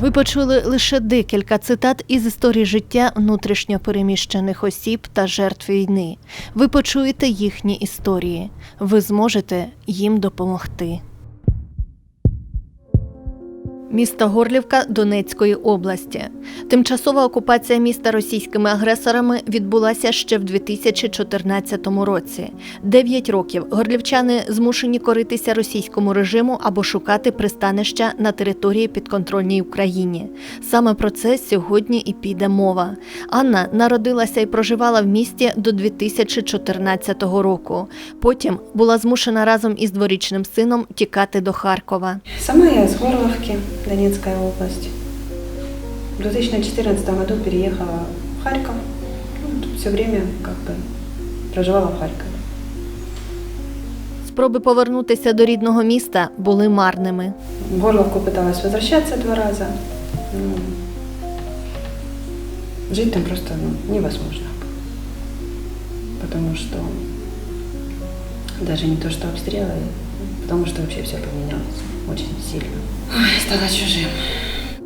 Ви почули лише декілька цитат із історії життя внутрішньо переміщених осіб та жертв війни. Ви почуєте їхні історії. Ви зможете їм допомогти. Місто Горлівка Донецької області. Тимчасова окупація міста російськими агресорами відбулася ще в 2014 році. Дев'ять років горлівчани змушені коритися російському режиму або шукати пристанища на території підконтрольній Україні. Саме про це сьогодні і піде мова. Анна народилася і проживала в місті до 2014 року. Потім була змушена разом із дворічним сином тікати до Харкова. Сама я из Горловки, Донецкая область. В 2014 году переехала в Харьков. все время как бы проживала в Харькове. Спроби повернутися до рідного міста були марними. В Горловку пыталась возвращаться два раза. Ну, жить там просто ну, невозможно. Потому что даже не то, что обстрелы, потому что вообще все поменялось очень сильно. Ой, стала чужим.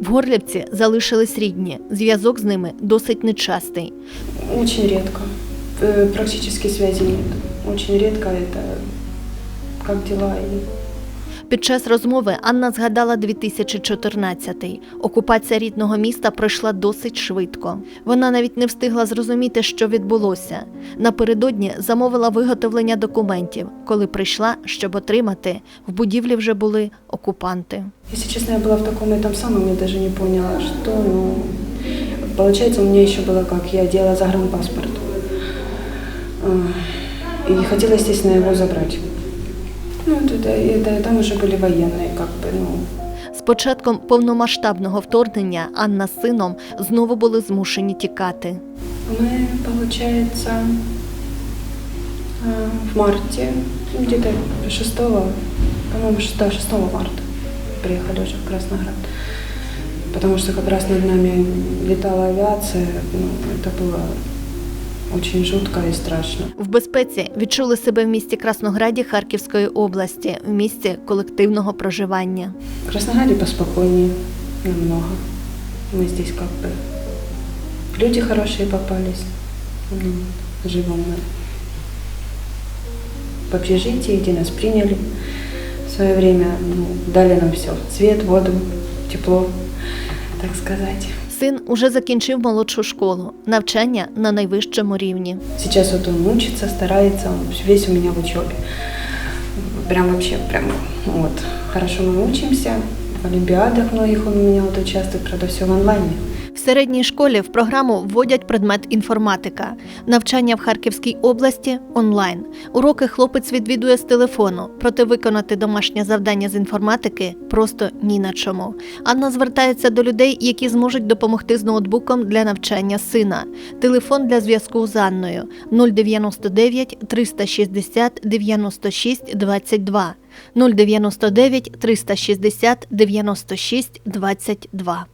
В Горлівці залишились рідні. Зв'язок з ними досить нечастий. Дуже рідко. Практично зв'язку немає. Дуже рідко це як діла дела и Під час розмови Анна згадала 2014-й. Окупація рідного міста пройшла досить швидко. Вона навіть не встигла зрозуміти, що відбулося. Напередодні замовила виготовлення документів. Коли прийшла, щоб отримати, в будівлі вже були окупанти. Если честно, я была в таком этом самом, я даже не поняла, что, ну, получается, у меня еще было как, я делала загранпаспорт. А, И хотела, естественно, его забрать. Ну, это, это, там уже были военные, как бы, ну, З початком повномасштабного вторгнення Анна з сином знову були змушені тікати. Мы, получается, а, в марте, ну, где-то 6, по-моему, 6, 6 марта приехали уже в Красноград. Потому что как раз над нами летала авиация, ну, это было очень жутко и страшно. В безпеці відчули себе в місті Краснограді Харківської области, в місті колективного проживання. В Краснограде поспокойнее намного. Мы здесь как бы люди хорошие попались. Ну, живем мы в общежитии, где нас приняли. В свое время ну, дали нам все. Свет, воду, тепло, так сказать. Син уже закінчив молодшу школу, навчання на найвищому рівні. Зараз вот він учится, старається, весь у мене в учебі. Прям вообще, прям от Хорошо ми учимся, в олимпиадах многих он у меня вот участвует, правда, все в онлайне. В середній школі в програму вводять предмет інформатика. Навчання в Харківській області онлайн. Уроки хлопець відвідує з телефону, проте виконати домашнє завдання з інформатики просто ні на чому. Анна звертається до людей, які зможуть допомогти з ноутбуком для навчання сина. Телефон для зв'язку з Анною 099 360 96 22 099 360 96 22.